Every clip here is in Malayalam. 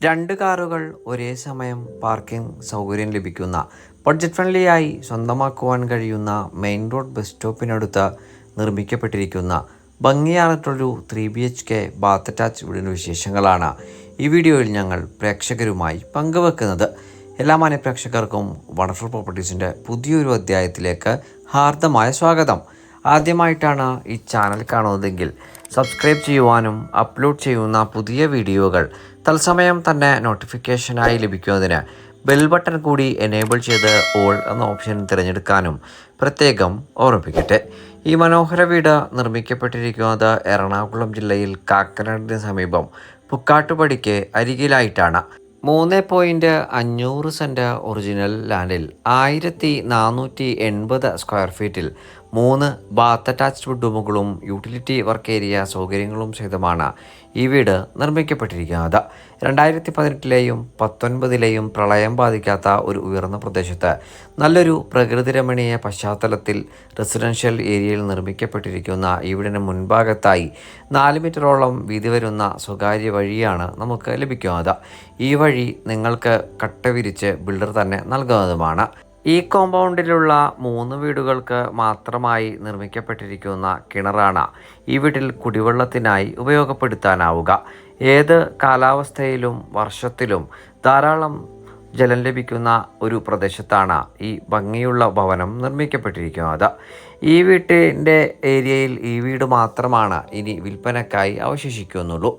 രണ്ട് കാറുകൾ ഒരേ സമയം പാർക്കിംഗ് സൗകര്യം ലഭിക്കുന്ന ബഡ്ജറ്റ് ഫ്രണ്ട്ലിയായി സ്വന്തമാക്കുവാൻ കഴിയുന്ന മെയിൻ റോഡ് ബസ് സ്റ്റോപ്പിനടുത്ത് നിർമ്മിക്കപ്പെട്ടിരിക്കുന്ന ഭംഗിയാർന്നൊരു three B H K bath attach വീടിന്റെ വിശേഷങ്ങളാണ് ഈ വീഡിയോയിൽ ഞങ്ങൾ പ്രേക്ഷകരുമായി പങ്കുവെക്കുന്നത്. എല്ലാ മാന്യ പ്രേക്ഷകർക്കും വണ്ടർഫുൾ പ്രോപ്പർട്ടീസിന്റെ പുതിയൊരു അധ്യായത്തിലേക്ക് ഹാർദമായ സ്വാഗതം. ആദ്യമായിട്ടാണ് ഈ ചാനൽ കാണുന്നതെങ്കിൽ സബ്സ്ക്രൈബ് ചെയ്യുവാനും അപ്ലോഡ് ചെയ്യുന്ന പുതിയ വീഡിയോകൾ തത്സമയം തന്നെ നോട്ടിഫിക്കേഷനായി ലഭിക്കുന്നതിന് ബെൽ ബട്ടൺ കൂടി എനേബിൾ ചെയ്ത് ഓൾ എന്ന ഓപ്ഷൻ തിരഞ്ഞെടുക്കാനും പ്രത്യേകം ഓർമ്മിപ്പിക്കട്ടെ. ഈ മനോഹര വീട് നിർമ്മിക്കപ്പെട്ടിരിക്കുന്നത് എറണാകുളം ജില്ലയിൽ കാക്കനാടിന് സമീപം പുക്കാട്ടുപടിക്ക് അരികിലായിട്ടാണ്. മൂന്ന് പോയിന്റ് അഞ്ഞൂറ് സെന്റ് ഒറിജിനൽ ലാൻഡിൽ ആയിരത്തി നാനൂറ്റി എൺപത് സ്ക്വയർ ഫീറ്റിൽ മൂന്ന് ബാത്ത് അറ്റാച്ച്ഡ് ബെഡ്റൂമുകളും യൂട്ടിലിറ്റി വർക്ക് ഏരിയ സൗകര്യങ്ങളും സഹിതമാണ് ഈ വീട് നിർമ്മിക്കപ്പെട്ടിരിക്കുന്നത്. രണ്ടായിരത്തി പതിനെട്ടിലെയും പത്തൊൻപതിലെയും പ്രളയം ബാധിക്കാത്ത ഒരു ഉയർന്ന പ്രദേശത്ത് നല്ലൊരു പ്രകൃതിരമണീയ പശ്ചാത്തലത്തിൽ റെസിഡൻഷ്യൽ ഏരിയയിൽ നിർമ്മിക്കപ്പെട്ടിരിക്കുന്ന ഈ വീടിന് മുൻഭാഗത്തായി നാല് മീറ്ററോളം വീതി വരുന്ന സ്വകാര്യ വഴിയാണ് നമുക്ക് ലഭിക്കുന്നത്. ഈ വഴി നിങ്ങൾക്ക് കട്ട വിരിച്ച് ബിൽഡർ തന്നെ നൽകുന്നതുമാണ്. ഈ കോമ്പൗണ്ടിലുള്ള മൂന്ന് വീടുകൾക്ക് മാത്രമായി നിർമ്മിക്കപ്പെട്ടിരിക്കുന്ന കിണറാണ് ഈ വീട്ടിൽ കുടിവെള്ളത്തിനായി ഉപയോഗപ്പെടുത്താനാവുക. ഏത് കാലാവസ്ഥയിലും വർഷത്തിലും ധാരാളം ജലം ലഭിക്കുന്ന ഒരു പ്രദേശത്താണ് ഈ ഭംഗിയുള്ള ഭവനം നിർമ്മിക്കപ്പെട്ടിരിക്കുന്നത്. ഈ വീട്ടിന്റെ ഏരിയയിൽ ഈ വീട് മാത്രമാണ് ഇനി വിൽപ്പനക്കായി അവശേഷിക്കുന്നുള്ളൂ.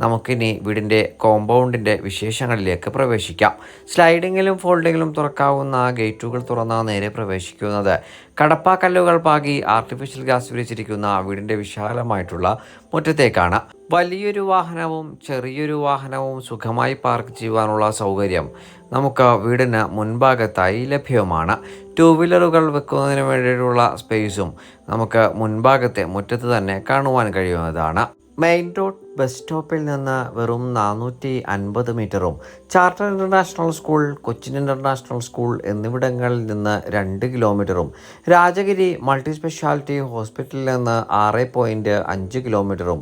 നമുക്കിനി വീടിന്റെ കോമ്പൗണ്ടിന്റെ വിശേഷങ്ങളിലേക്ക് പ്രവേശിക്കാം. സ്ലൈഡിങ്ങിലും ഫോൾഡിങ്ങിലും തുറക്കാവുന്ന ഗേറ്റുകൾ തുറന്ന നേരെ പ്രവേശിക്കുന്നത്. കടപ്പാക്കല്ലുകൾ പാകി ആർട്ടിഫിഷ്യൽ ഗ്യാസ് വിരിച്ചിരിക്കുന്ന വീടിന്റെ വിശാലമായിട്ടുള്ള മുറ്റത്തേക്കാണ്. വലിയൊരു വാഹനവും ചെറിയൊരു വാഹനവും സുഖമായി പാർക്ക് ചെയ്യുവാനുള്ള സൗകര്യം നമുക്ക് വീടിന് മുൻഭാഗത്തായി ലഭ്യമാണ് ടൂ വീലറുകൾ വെക്കുന്നതിന് വേണ്ടിയിട്ടുള്ള സ്പേസും നമുക്ക് മുൻഭാഗത്തെ മുറ്റത്ത് തന്നെ കാണുവാൻ കഴിയുന്നതാണ്. മെയിൻ റോഡ് ബസ് സ്റ്റോപ്പിൽ നിന്ന് വെറും നാനൂറ്റി അൻപത് മീറ്ററും charter international school Cochin international school എന്നിവിടങ്ങളിൽ നിന്ന് രണ്ട് കിലോമീറ്ററും രാജഗിരി മൾട്ടി സ്പെഷ്യാലിറ്റി ഹോസ്പിറ്റലിൽ നിന്ന് ആറ് പോയിന്റ് അഞ്ച് കിലോമീറ്ററും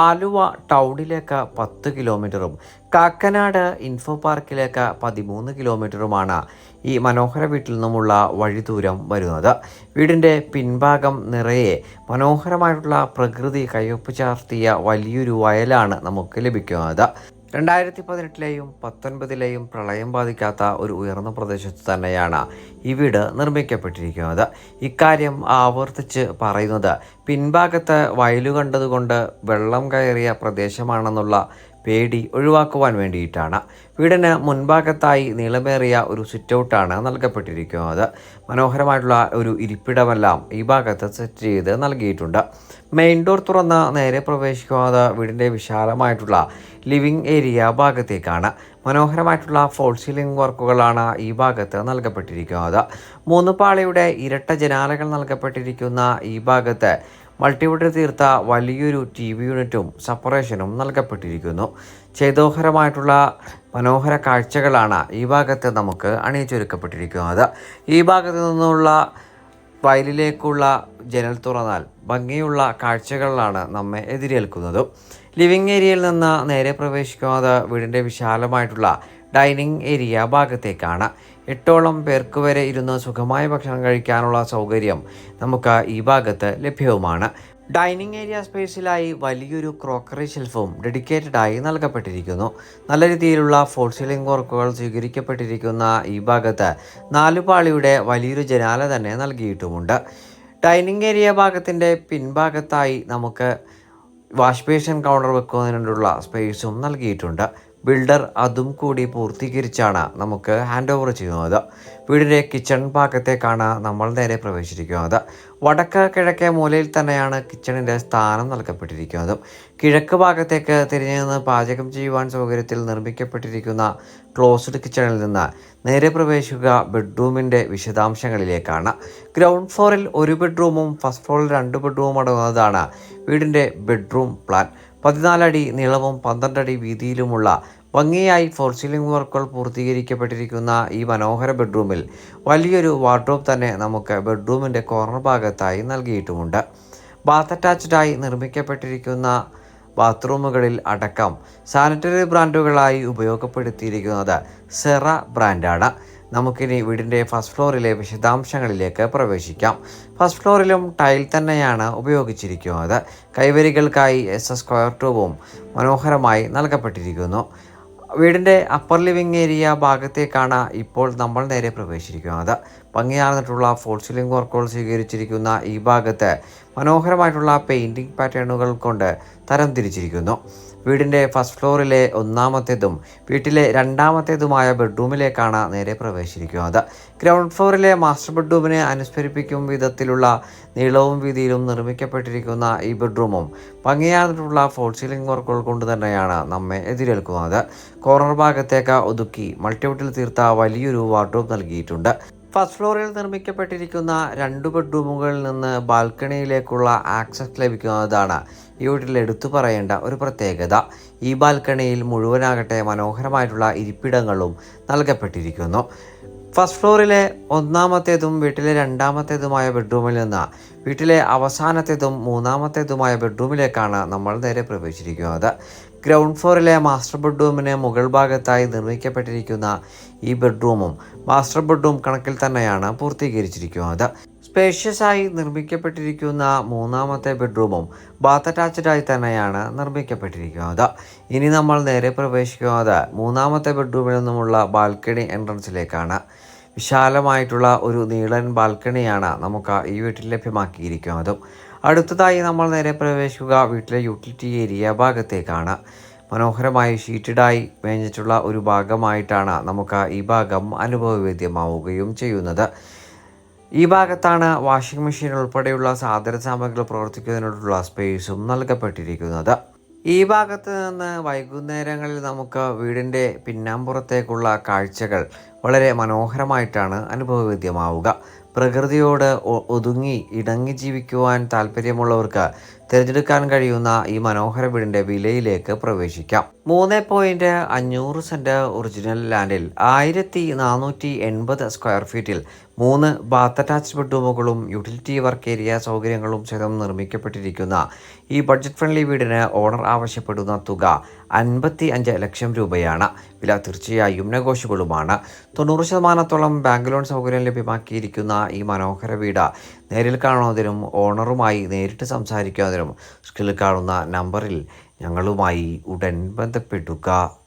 ആലുവ ടൗണിലേക്ക് പത്ത് കിലോമീറ്ററും കാക്കനാട് ഇൻഫോ പാർക്കിലേക്ക് പതിമൂന്ന് കിലോമീറ്ററുമാണ് ഈ മനോഹര വീട്ടിൽ നിന്നുമുള്ള വഴിദൂരം വരുന്നത്. വീടിന്റെ പിൻഭാഗം നിറയെ മനോഹരമായിട്ടുള്ള പ്രകൃതി കയ്യൊപ്പ് ചാർത്തിയ വലിയൊരു വയലാണ് നമുക്ക് ലഭിക്കുന്നത്. രണ്ടായിരത്തി പതിനെട്ടിലെയും പത്തൊൻപതിലെയും പ്രളയം ബാധിക്കാത്ത ഒരു ഉയർന്ന പ്രദേശത്ത് തന്നെയാണ് ഈ വീട് നിർമ്മിക്കപ്പെട്ടിരിക്കുന്നത്. ഇക്കാര്യം ആവർത്തിച്ച് പറയുന്നത് പിൻഭാഗത്ത് വയലു കണ്ടതുകൊണ്ട് വെള്ളം കയറിയ പ്രദേശമാണെന്നുള്ള പേടി ഒഴിവാക്കുവാൻ വേണ്ടിയിട്ടാണ്. വീടിന് മുൻഭാഗത്തായി നീളമേറിയ ഒരു സിറ്റൗട്ടാണ് നൽകപ്പെട്ടിരിക്കുന്നത്. മനോഹരമായിട്ടുള്ള ഒരു ഇരിപ്പിടമെല്ലാം ഈ ഭാഗത്ത് സെറ്റ് ചെയ്ത് നൽകിയിട്ടുണ്ട്. മെയിൻ ഡോർ തുറന്ന് നേരെ പ്രവേശിക്കുന്നത് വീടിന്റെ വിശാലമായിട്ടുള്ള ലിവിംഗ് ഏരിയ ഭാഗത്തേക്കാണ്. മനോഹരമായിട്ടുള്ള ഫോൾ സീലിംഗ് വർക്കുകളാണ് ഈ ഭാഗത്ത് നൽകപ്പെട്ടിരിക്കുന്നത്. മൂന്ന് പാളിയുടെ ഇരട്ട ജനാലകൾ നൽകപ്പെട്ടിരിക്കുന്ന ഈ ഭാഗത്ത് മൾട്ടിവുഡ് തീർത്ത വലിയൊരു ടി വി യൂണിറ്റും സപ്പറേഷനും നൽകപ്പെട്ടിരിക്കുന്നു. ചേതോഹരമായിട്ടുള്ള മനോഹര കാഴ്ചകളാണ് ഈ ഭാഗത്ത് നമുക്ക് അണിയിച്ചൊരുക്കപ്പെട്ടിരിക്കുന്നത്. ഈ ഭാഗത്തു നിന്നുള്ള വയലിലേക്കുള്ള ജനൽ തുറന്നാൽ ഭംഗിയുള്ള കാഴ്ചകളിലാണ് നമ്മെ എതിരേൽക്കുന്നത്. ലിവിംഗ് ഏരിയയിൽ നിന്ന് നേരെ പ്രവേശിക്കുന്നത് വീടിന്റെ വിശാലമായിട്ടുള്ള ഡൈനിങ് ഏരിയ ഭാഗത്തേക്കാണ്. എട്ടോളം പേർക്ക് വരെ ഇരുന്ന് സുഖമായ ഭക്ഷണം കഴിക്കാനുള്ള സൗകര്യം നമുക്ക് ഈ ഭാഗത്ത് ലഭ്യവുമാണ്. ഡൈനിങ് ഏരിയ സ്പേസിലായി വലിയൊരു ക്രോക്കറി ഷെൽഫും ഡെഡിക്കേറ്റഡ് ആയി നൽകപ്പെട്ടിരിക്കുന്നു. നല്ല രീതിയിലുള്ള ഫോൾ സീലിംഗ് വർക്കുകൾ സ്വീകരിക്കപ്പെട്ടിരിക്കുന്ന ഈ ഭാഗത്ത് നാലുപാളിയുടെ വലിയൊരു ജനാല തന്നെ നൽകിയിട്ടുമുണ്ട്. ഡൈനിങ് ഏരിയ ഭാഗത്തിന്റെ പിൻഭാഗത്തായി നമുക്ക് വാഷ് ബേസിൻ കൗണ്ടർ വെക്കുന്നതിനുള്ള സ്പേസും നൽകിയിട്ടുണ്ട്. ബിൽഡർ അതും കൂടി പൂർത്തീകരിച്ചാണ് നമുക്ക് ഹാൻഡ് ഓവർ ചെയ്യുന്നത്. വീടിന്റെ കിച്ചൺ ഭാഗത്തേക്കാണ് നമ്മൾ നേരെ പ്രവേശിച്ചിരിക്കുന്നത്. വടക്ക് കിഴക്കേ മൂലയിൽ തന്നെയാണ് കിച്ചണിന്റെ സ്ഥാനം നൽകപ്പെട്ടിരിക്കുന്നത്. കിഴക്ക് ഭാഗത്തേക്ക് തിരിഞ്ഞു നിന്ന് പാചകം ചെയ്യുവാൻ സൗകര്യത്തിൽ നിർമ്മിക്കപ്പെട്ടിരിക്കുന്ന ക്ലോസ്ഡ് കിച്ചണിൽ നിന്ന് നേരെ പ്രവേശിക്കുക ബെഡ്റൂമിന്റെ വിശദാംശങ്ങളിലേക്കാണ്. ഗ്രൗണ്ട് ഫ്ലോറിൽ ഒരു ബെഡ്റൂമും ഫസ്റ്റ് ഫ്ലോറിൽ രണ്ട് ബെഡ്റൂമും അടങ്ങുന്നതാണ് വീടിന്റെ ബെഡ്റൂം പ്ലാൻ പതിനാലടി നീളവും പന്ത്രണ്ടടി വീതിയിലുമുള്ള ഭംഗിയായി ഫോർ സീലിംഗ് വർക്കുകൾ പൂർത്തീകരിക്കപ്പെട്ടിരിക്കുന്ന ഈ മനോഹര ബെഡ്റൂമിൽ വലിയൊരു വാർഡ്രോബ് തന്നെ നമുക്ക് ബെഡ്റൂമിന്റെ കോർണർ ഭാഗത്തായി നൽകിയിട്ടുമുണ്ട്. ബാത്ത് അറ്റാച്ച്ഡായി നിർമ്മിക്കപ്പെട്ടിരിക്കുന്ന ബാത്റൂമുകളിൽ അടക്കം സാനിറ്ററി ബ്രാൻഡുകളായി ഉപയോഗപ്പെടുത്തിയിരിക്കുന്നത് സെറ ബ്രാൻഡാണ് നമുക്കിനി വീടിന്റെ ഫസ്റ്റ് ഫ്ലോറിലെ വിശദാംശങ്ങളിലേക്ക് പ്രവേശിക്കാം. ഫസ്റ്റ് ഫ്ലോറിലും ടൈൽ തന്നെയാണ് ഉപയോഗിച്ചിരിക്കുന്നത്. കൈവരികൾക്കായി എസ് എസ് സ്ക്വയർ ട്യൂബും മനോഹരമായി നൽകപ്പെട്ടിരിക്കുന്നു. വീടിന്റെ അപ്പർ ലിവിംഗ് ഏരിയ ഭാഗത്തേക്കാണ് ഇപ്പോൾ നമ്മൾ നേരെ പ്രവേശിച്ചിരിക്കുന്നത്. ഭംഗിയാർന്നിട്ടുള്ള ഫോൾ സീലിംഗ് വർക്കുകൾ സ്വീകരിച്ചിരിക്കുന്ന ഈ ഭാഗത്ത് മനോഹരമായിട്ടുള്ള പെയിന്റിംഗ് പാറ്റേണുകൾ കൊണ്ട് തരം തിരിച്ചിരിക്കുന്നു വീടിന്റെ ഫസ്റ്റ് ഫ്ലോറിലെ ഒന്നാമത്തേതും വീട്ടിലെ രണ്ടാമത്തേതുമായ ബെഡ്റൂമിലേക്കാണ് നേരെ പ്രവേശിക്കുന്നത് ഗ്രൗണ്ട് ഫ്ലോറിലെ മാസ്റ്റർ ബെഡ്റൂമിനെ അനുസ്മരിപ്പിക്കും വിധത്തിലുള്ള നീളവും വീതിയിലും നിർമ്മിക്കപ്പെട്ടിരിക്കുന്ന ഈ ബെഡ്റൂമും ഭംഗിയാർന്നിട്ടുള്ള ഫോൾ സീലിംഗ് വർക്കുകൾ കൊണ്ട് തന്നെയാണ് നമ്മെ എതിരേൽക്കുന്നത്. കോർണർ ഭാഗത്തേക്ക് ഒതുക്കി മൾട്ടിവുട്ടിൽ തീർത്ത വലിയൊരു വാർഡ്രോബ് നൽകിയിട്ടുണ്ട്. ഫസ്റ്റ് ഫ്ലോറിൽ നിർമ്മിക്കപ്പെട്ടിരിക്കുന്ന രണ്ട് ബെഡ്റൂമുകളിൽ നിന്ന് ബാൽക്കണിയിലേക്കുള്ള ആക്സസ് ലഭിക്കുന്നതാണ് എടുത്തു പറയേണ്ട ഒരു പ്രത്യേകത ഈ ബാൽക്കണിയിൽ മുഴുവനാകട്ടെ മനോഹരമായിട്ടുള്ള ഇരിപ്പിടങ്ങളും നൽകപ്പെട്ടിരിക്കുന്നു. ഫസ്റ്റ് ഫ്ലോറിലെ ഒന്നാമത്തേതും വീട്ടിലെ രണ്ടാമത്തേതുമായ ബെഡ്റൂമിൽ നിന്ന് വീട്ടിലെ അവസാനത്തേതും മൂന്നാമത്തേതുമായ ബെഡ്റൂമിലേക്കാണ് നമ്മൾ നേരെ പ്രവേശിച്ചിരിക്കുന്നത്. ഗ്രൗണ്ട് ഫ്ലോറിലെ മാസ്റ്റർ ബെഡ്റൂമിന് മുകൾ ഭാഗത്തായി നിർമ്മിക്കപ്പെട്ടിരിക്കുന്ന ഈ ബെഡ്റൂമും മാസ്റ്റർ ബെഡ്റൂം കണക്കിൽ തന്നെയാണ് പൂർത്തീകരിച്ചിരിക്കുന്നത്. സ്പേഷ്യസ് ആയി നിർമ്മിക്കപ്പെട്ടിരിക്കുന്ന മൂന്നാമത്തെ ബെഡ്റൂമും ബാത്ത് അറ്റാച്ച്ഡ് ആയി തന്നെയാണ് നിർമ്മിക്കപ്പെട്ടിരിക്കുന്നത്. ഇനി നമ്മൾ നേരെ പ്രവേശിക്കുന്നത് മൂന്നാമത്തെ ബെഡ്റൂമിൽ നിന്നുമുള്ള ബാൽക്കണി എൻട്രൻസിലേക്കാണ്. വിശാലമായിട്ടുള്ള ഒരു നീളൻ ബാൽക്കണിയാണ് നമുക്ക് ഈ വീട്ടിൽ ലഭ്യമാക്കിയിരിക്കുന്നതും. അടുത്തതായി നമ്മൾ നേരെ പ്രവേശിക്കുക വീട്ടിലെ യൂട്ടിലിറ്റി ഏരിയ ഭാഗത്തേക്കാണ്. മനോഹരമായി ഷീറ്റഡായി മേഞ്ഞിട്ടുള്ള ഒരു ഭാഗമായിട്ടാണ് നമുക്ക് ഈ ഭാഗം അനുഭവവേദ്യമാവുകയും ചെയ്യുന്നത്. ഈ ഭാഗത്താണ് വാഷിംഗ് മെഷീൻ ഉൾപ്പെടെയുള്ള സാധന സാമഗ്രികൾ പ്രവർത്തിക്കുന്നതിനുള്ള സ്പേസും നൽകപ്പെട്ടിരിക്കുന്നത്. ഈ ഭാഗത്ത് നിന്ന് വൈകുന്നേരങ്ങളിൽ നമുക്ക് വീടിന്റെ പിന്നാമ്പുറത്തേക്കുള്ള കാഴ്ചകൾ വളരെ മനോഹരമായിട്ടാണ് അനുഭവവേദ്യമാവുക. പ്രകൃതിയോട് ഒതുങ്ങി ഇണങ്ങി ജീവിക്കുവാൻ താല്പര്യമുള്ളവർക്ക് തിരഞ്ഞെടുക്കാൻ കഴിയുന്ന ഈ മനോഹര വീടിന്റെ വിലയിലേക്ക് പ്രവേശിക്കാം. മൂന്ന് പോയിന്റ് അഞ്ഞൂറ് സെന്റ് ഒറിജിനൽ ലാൻഡിൽ ആയിരത്തി നാനൂറ്റി എൺപത് സ്ക്വയർ ഫീറ്റിൽ മൂന്ന് ബാത്ത് അറ്റാച്ച് ബെഡ്റൂമുകളും യൂട്ടിലിറ്റി വർക്ക് ഏരിയ സൗകര്യങ്ങളും സഹിതം നിർമ്മിക്കപ്പെട്ടിരിക്കുന്ന ഈ ബഡ്ജറ്റ് ഫ്രണ്ട്ലി വീടിന് ഓണർ ആവശ്യപ്പെടുന്ന തുക അൻപത്തി അഞ്ച് ലക്ഷം രൂപയാണ്. വില തീർച്ചയായും നെഗോഷ്യബിളുമാണ്. തൊണ്ണൂറ് ശതമാനത്തോളം ബാങ്ക് ലോൺ സൗകര്യം ലഭ്യമാക്കിയിരിക്കുന്ന ഈ മനോഹര വീട് നേരിൽ കാണുന്നതിനും ഓണറുമായി നേരിട്ട് സംസാരിക്കുന്നതിനും സ്കിൽ കാണുന്ന നമ്പറിൽ ഞങ്ങളുമായി ഉടൻ ബന്ധപ്പെടുക.